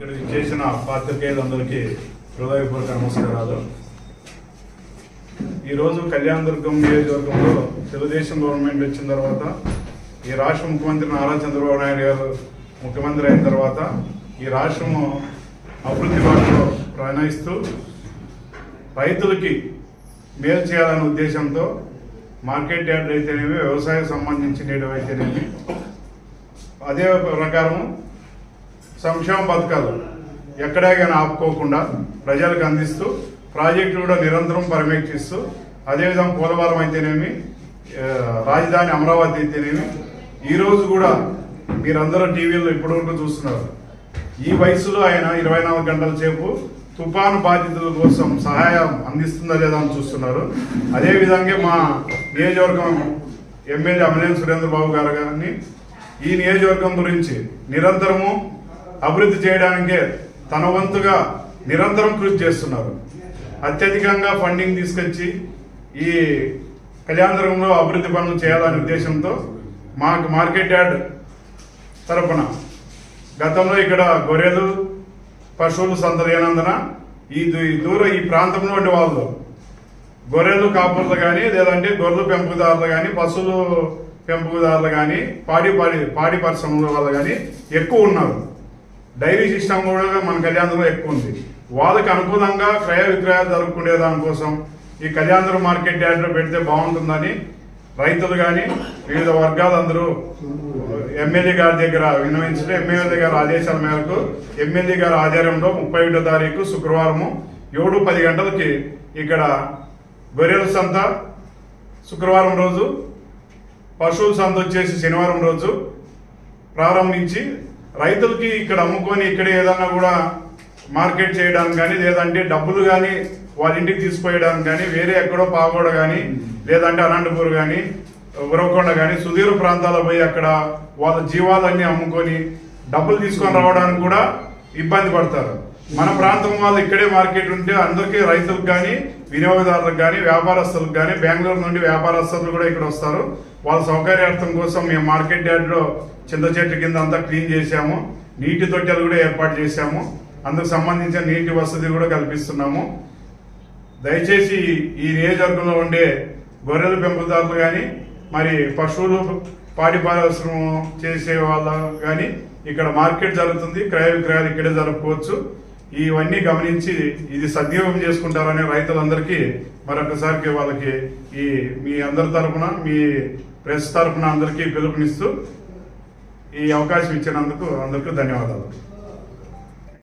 ఇక్కడ చేసిన పాత్రికేయులందరికీ హృదయపూర్వక నమస్కారాలు. ఈరోజు కళ్యాణదుర్గం నియోజకవర్గంలో తెలుగుదేశం గవర్నమెంట్ వచ్చిన తర్వాత ఈ రాష్ట్ర ముఖ్యమంత్రి నారా చంద్రబాబు నాయుడు గారు ముఖ్యమంత్రి అయిన తర్వాత ఈ రాష్ట్రము అభివృద్ధి బాటలో ప్రయాణిస్తూ రైతులకి మేలు చేయాలనే ఉద్దేశంతో మార్కెట్ యార్డ్ అయితేనేమి వ్యవసాయం సంబంధించినవి అయితేనేమి అదే ప్రకారం సంక్షేమ పథకాలు ఎక్కడా కానీ ఆపుకోకుండా ప్రజలకు అందిస్తూ ప్రాజెక్టులు కూడా నిరంతరం పర్యవేక్షిస్తూ అదేవిధంగా పోలవరం అయితేనేమి రాజధాని అమరావతి అయితేనేమి ఈరోజు కూడా మీరందరూ టీవీలో ఇప్పటివరకు చూస్తున్నారు. ఈ వయసులో ఆయన ఇరవై నాలుగు గంటల సేపు తుఫాను బాధితుల కోసం సహాయం అందిస్తుందా లేదా అని చూస్తున్నారు. అదేవిధంగా మా నియోజకవర్గం ఎమ్మెల్యే అమలేని సురేంద్రబాబు గారు గారిని ఈ నియోజకవర్గం గురించి నిరంతరము అభివృద్ధి చేయడానికే తన వంతుగా నిరంతరం కృషి చేస్తున్నారు. అత్యధికంగా ఫండింగ్ తీసుకొచ్చి ఈ కళ్యాణదుర్గంలో అభివృద్ధి పనులు చేయాలనే ఉద్దేశంతో మాకు మార్కెట్ యార్డ్ తరపున గతంలో ఇక్కడ గొర్రెలు పశువులు సంత లేనందున ఈ దూరం ఈ దూర ఈ ప్రాంతంలో ఉండే వాళ్ళు గొర్రెలు కాపులు కానీ లేదంటే గొర్రెలు పెంపుదారులు కానీ పశువులు పెంపుదారులు కానీ పాడి పాడి పాడి పరిశ్రమల వాళ్ళు కానీ ఎక్కువ ఉన్నారు. డైరీ సిస్టమ్ కూడా మన కళ్యాణంలో ఎక్కువ ఉంది. వాళ్ళకి అనుకూలంగా క్రయ విక్రయాలు జరుపుకునే దానికోసం ఈ కళ్యాణదుర్గం మార్కెట్ యార్డ్లో పెడితే బాగుంటుందని రైతులు కానీ వివిధ వర్గాలందరూ ఎమ్మెల్యే గారి దగ్గర విన్నవించడం ఎమ్మెల్యే గారి ఆదేశాల మేరకు ఎమ్మెల్యే గారి ఆధ్వర్యంలో ముప్పై ఒకటో తారీఖు శుక్రవారము ఏడు పది గంటలకి ఇక్కడ గొర్రెల సంత శుక్రవారం రోజు పశువుల సంత వచ్చేసి శనివారం రోజు ప్రారంభించి రైతులకి ఇక్కడ అమ్ముకొని ఇక్కడ ఏదన్నా కూడా మార్కెట్ చేయడానికి కానీ లేదంటే డబ్బులు కానీ వాళ్ళ ఇంటికి తీసుకుపోయడానికి కానీ వేరే ఎక్కడో పాగోడ కానీ లేదంటే అనంతపూర్ కానీ ఉరవకొండ కానీ సుదూర ప్రాంతాల్లో పోయి అక్కడ వాళ్ళ జీవాలన్నీ అమ్ముకొని డబ్బులు తీసుకొని రావడానికి కూడా ఇబ్బంది పడతారు. మన ప్రాంతం వాళ్ళు ఇక్కడే మార్కెట్ ఉంటే అందరికీ రైతులకు కానీ వినియోగదారులకు కానీ వ్యాపారస్తులకు కానీ బెంగళూరు నుండి వ్యాపారస్తులు కూడా ఇక్కడ వస్తారు. వాళ్ళ సౌకర్యార్థం కోసం మేము మార్కెట్ యార్డ్లో చింత చెట్టు కింద అంతా క్లీన్ చేశాము. నీటి తొట్టెలు కూడా ఏర్పాటు చేశాము. అందుకు సంబంధించిన నీటి వసతి కూడా కల్పిస్తున్నాము. దయచేసి ఈ నియోజకవర్గంలో ఉండే గొర్రెల పెంపుదారులు కానీ మరి పశువులు పాడి పరిశ్రమ చేసే వాళ్ళు కానీ ఇక్కడ మార్కెట్ జరుగుతుంది. క్రయ విక్రయాలు ఇక్కడే జరుపుకోవచ్చు. ఇవన్నీ గమనించి ఇది సద్వినియోగం చేసుకుంటారనే రైతులందరికీ మరొకసారికి వాళ్ళకి ఈ మీ అందరి తరపున మీ ప్రెస్ తరపున అందరికీ పిలుపునిస్తూ ఈ అవకాశం ఇచ్చినందుకు అందరికీ ధన్యవాదాలు.